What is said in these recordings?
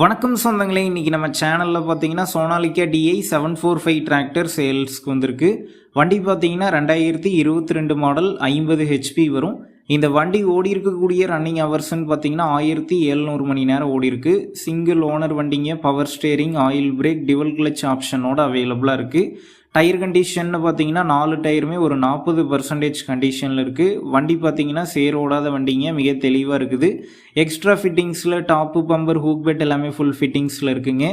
வணக்கம் சொந்தங்களே இன்றைக்கி நம்ம சேனலில் பார்த்தீங்கன்னா Sonalika DI seven four five tractor சேல்ஸ்க்கு வந்திருக்கு. வண்டி பார்த்தீங்கன்னா ரெண்டாயிரத்தி இருபத்தி ரெண்டு மாடல் ஐம்பது ஹெச்பி வரும். இந்த வண்டி ஓடி இருக்கக்கூடிய ரன்னிங் ஹவர்ஸ்ன்னு பார்த்தீங்கன்னா ஆயிரத்தி எழுநூறு மணி நேரம் ஓடி இருக்கு. சிங்கிள் ஓனர் வண்டிங்க power steering oil brake dual clutch ஆப்ஷனோட அவைலபிளாக இருக்குது டயர் கண்டிஷன்னு பார்த்தீங்கன்னா நாலு டயருமே ஒரு நாற்பது பர்சன்டேஜ் கண்டிஷனில் இருக்குது வண்டி பார்த்தீங்கன்னா சேர் ஓடாத வண்டிங்க மிக தெளிவாக இருக்குது. எக்ஸ்ட்ரா ஃபிட்டிங்ஸில் டாப்பு பம்பர் ஹூக் பெட் எல்லாமே ஃபுல் ஃபிட்டிங்ஸில் இருக்குங்க.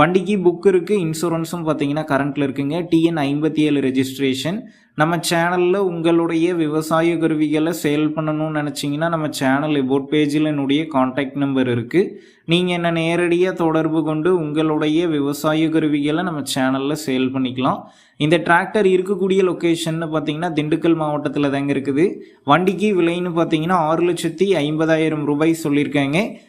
வண்டிக்கு புக் இருக்குது இன்சூரன்ஸும் பார்த்தீங்கன்னா கரண்ட்டில் இருக்குங்க. டிஎன் ஐம்பத்தி ஏழு ரெஜிஸ்ட்ரேஷன் நம்ம சேனலில் உங்களுடைய விவசாய கருவிகளை சேல் பண்ணணும்னு நினச்சிங்கன்னா நம்ம சேனல் எபோட் பேஜில் என்னுடைய காண்டாக்ட் நம்பர் இருக்குது நீங்கள் என்ன நேரடியாக தொடர்பு கொண்டு உங்களுடைய விவசாய கருவிகளை நம்ம சேனலில் சேல் பண்ணிக்கலாம். இந்த டிராக்டர் இருக்கக்கூடிய லொக்கேஷன்னு பார்த்தீங்கன்னா திண்டுக்கல் மாவட்டத்தில் தாங்க இருக்குது. வண்டிக்கு விலைன்னு பார்த்தீங்கன்னா ஆறு லட்சத்தி ஐம்பதாயிரம் ரூபாய் சொல்லியிருக்காங்க.